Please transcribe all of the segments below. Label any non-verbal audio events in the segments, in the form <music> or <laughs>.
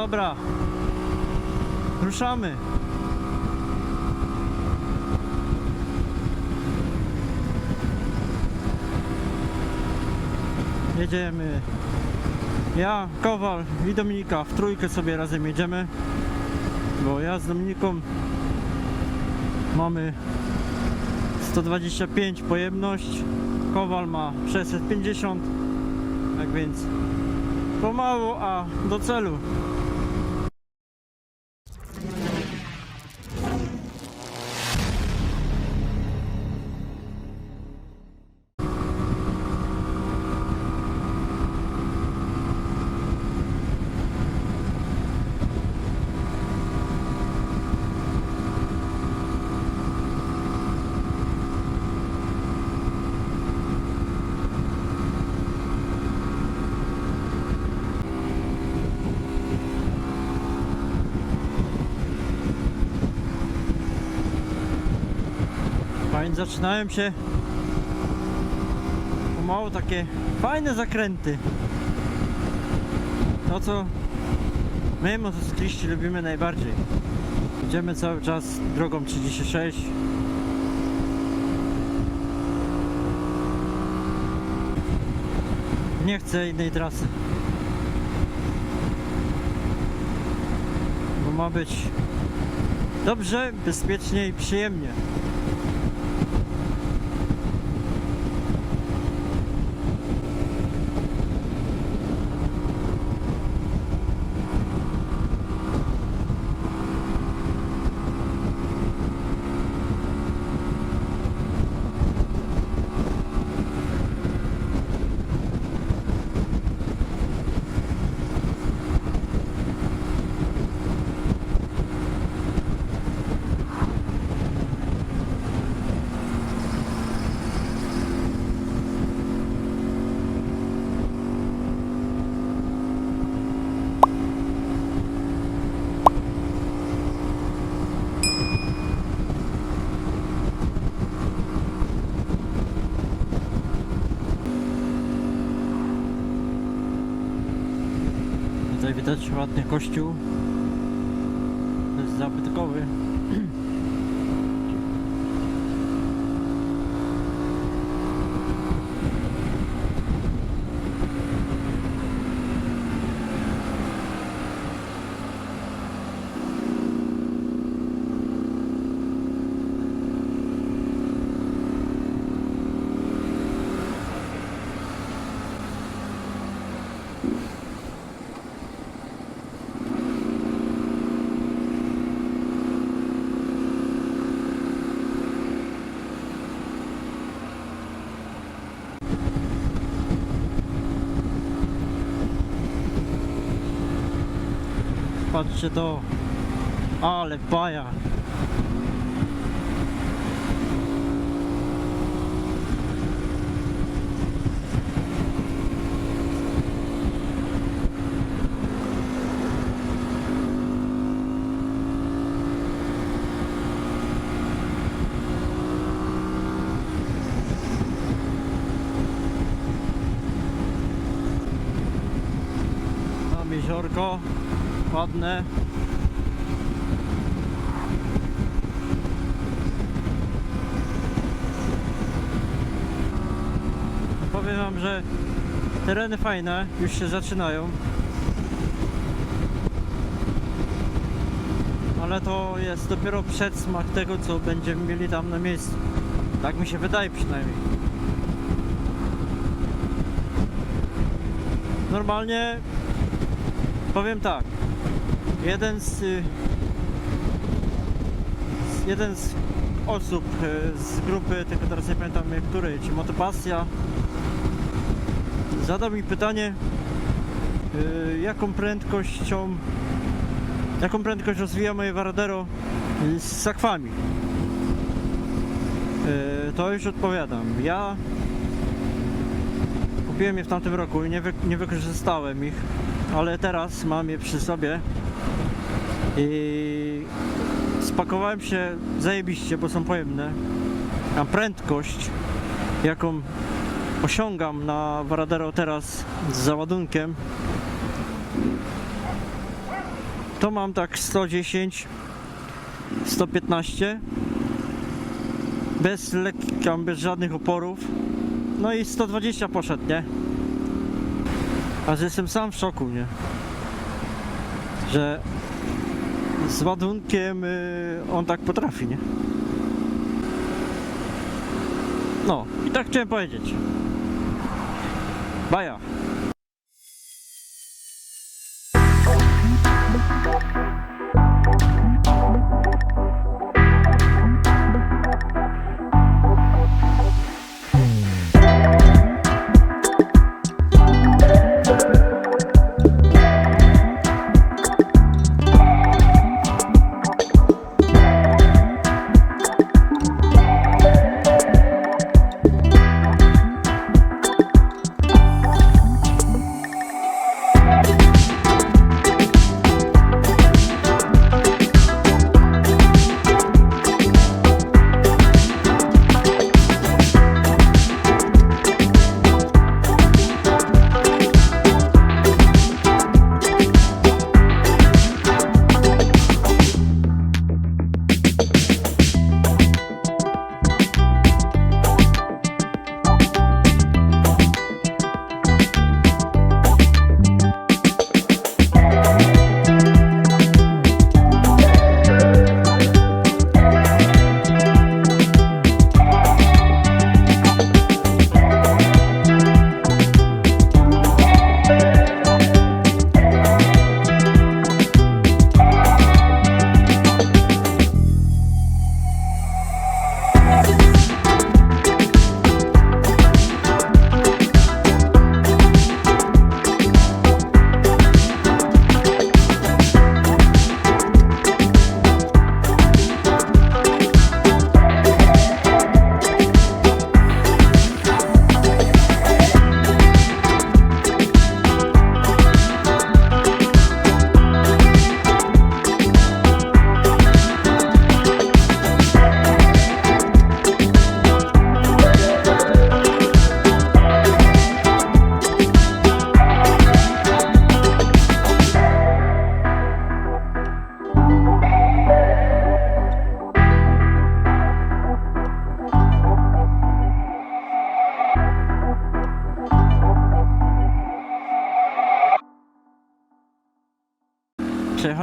Dobra. Ruszamy. Jedziemy. Ja, Kowal i Dominika w trójkę sobie razem jedziemy. Bo ja z Dominiką mamy 125 pojemność. Kowal ma 650. Tak więc pomału, a do celu. Fajnie zaczynają się pomału takie fajne zakręty. To co my motocykliści lubimy najbardziej. Idziemy cały czas drogą 36. Nie chcę innej trasy. Bo ma być dobrze, bezpiecznie i przyjemnie. Widać ładny kościół. To jest zabytkowy. Patrzcie to. Ale baja. Jeziorko. Ładne. Powiem wam, że tereny fajne, już się zaczynają. Ale to jest dopiero przedsmak tego, co będziemy mieli tam na miejscu. Tak mi się wydaje przynajmniej. Normalnie powiem tak. Jeden z, y, z jeden z osób y, z grupy, tylko teraz nie pamiętam której, czy Motopasja zadał mi pytanie y, jaką prędkością jaką prędkość rozwija moje Varadero y, z sakwami? Y, to już odpowiadam. Ja kupiłem je w tamtym roku i nie, wy, nie wykorzystałem ich ale teraz mam je przy sobie i spakowałem się zajebiście, bo są pojemne. A prędkość, jaką osiągam na Varadero teraz z załadunkiem, To mam tak 110, 115. Bez lekka, bez żadnych oporów. No i 120 poszedł, nie? A że jestem sam w szoku, nie? Że z ładunkiem y, on tak potrafi, nie? No, i tak chciałem powiedzieć. Baja.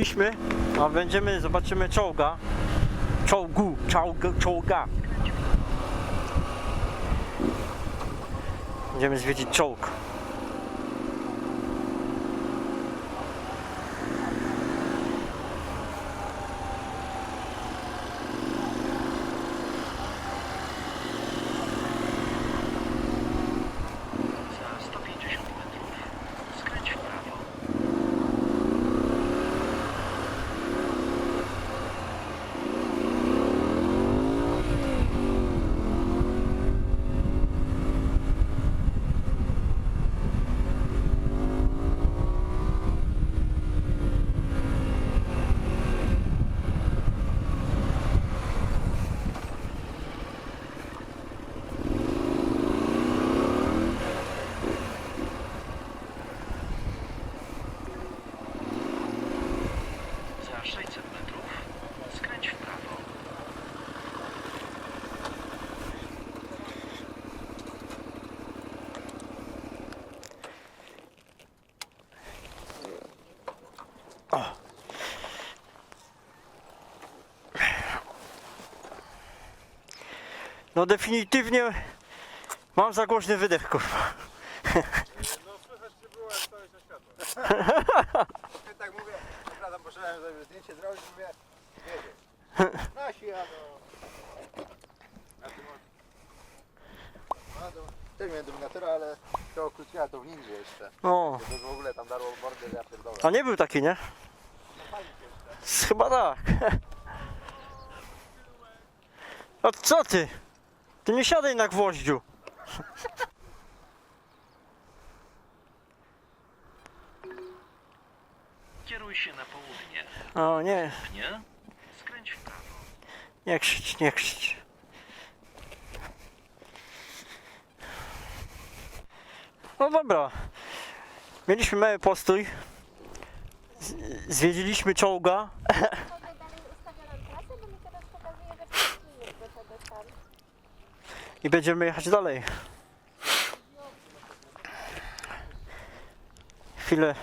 Przejechaliśmy, a będziemy, zobaczymy czołga. Czołgu, czołga, czołga. Będziemy zwiedzić czołg. No definitywnie mam za głośny wydech, kurwa. tak mówię, przepraszam, poszedłem sobie zdjęcie zrobić, mówię, jedzie. Nasi jadą. A ty No to też miałem dominatora, ale to okróciła to w ninja jeszcze. O, To w ogóle tam darło mordę, że ja pierdolę. a nie był taki, nie? Chyba tak. <laughs> A co ty? Ty nie siadaj na gwoździu. Kieruj się na południe. O nie, Nie? Skręć w prawo. nie krzycz, nie krzycz. No dobra. Mieliśmy mały postój. Z- Zwiedziliśmy czołga. Mogę dalej ustawioną trasę, bo mi teraz pokazuje, że 5 minut do tego tam. I będziemy jechać dalej. Chwilę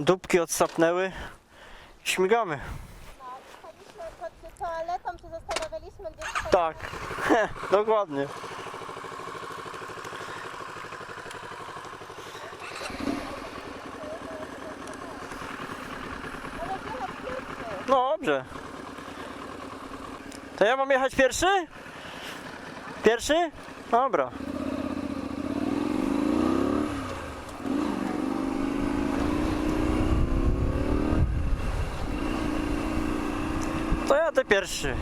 dupki odsapnęły. Śmigamy. No, staliśmy pod toaletą, się zastanawialiśmy, gdzie Tak, <laughs> dokładnie. No dobrze. To ja mam jechać pierwszy? Pierwszy? Dobra. To ja ty pierwszy.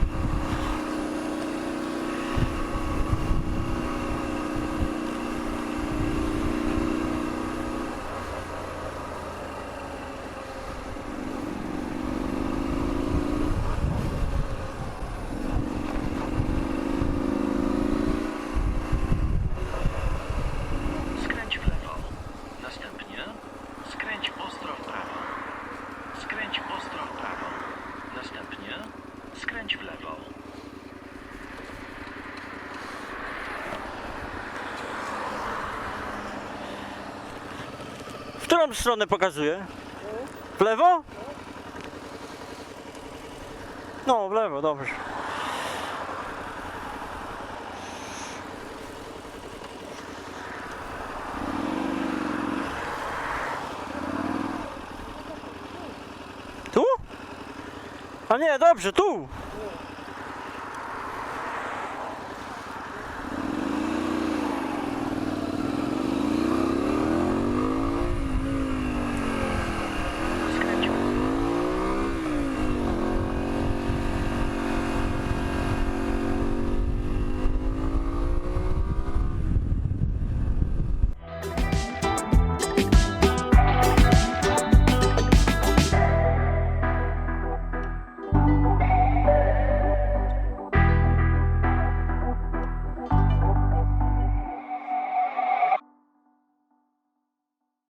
Skręć w lewo. Następnie skręć ostro w prawo. Skręć ostro w prawo. Następnie skręć w lewo. W którą stronę pokazuje? W lewo? No, w lewo, dobrze. A nie, dobrze, tu.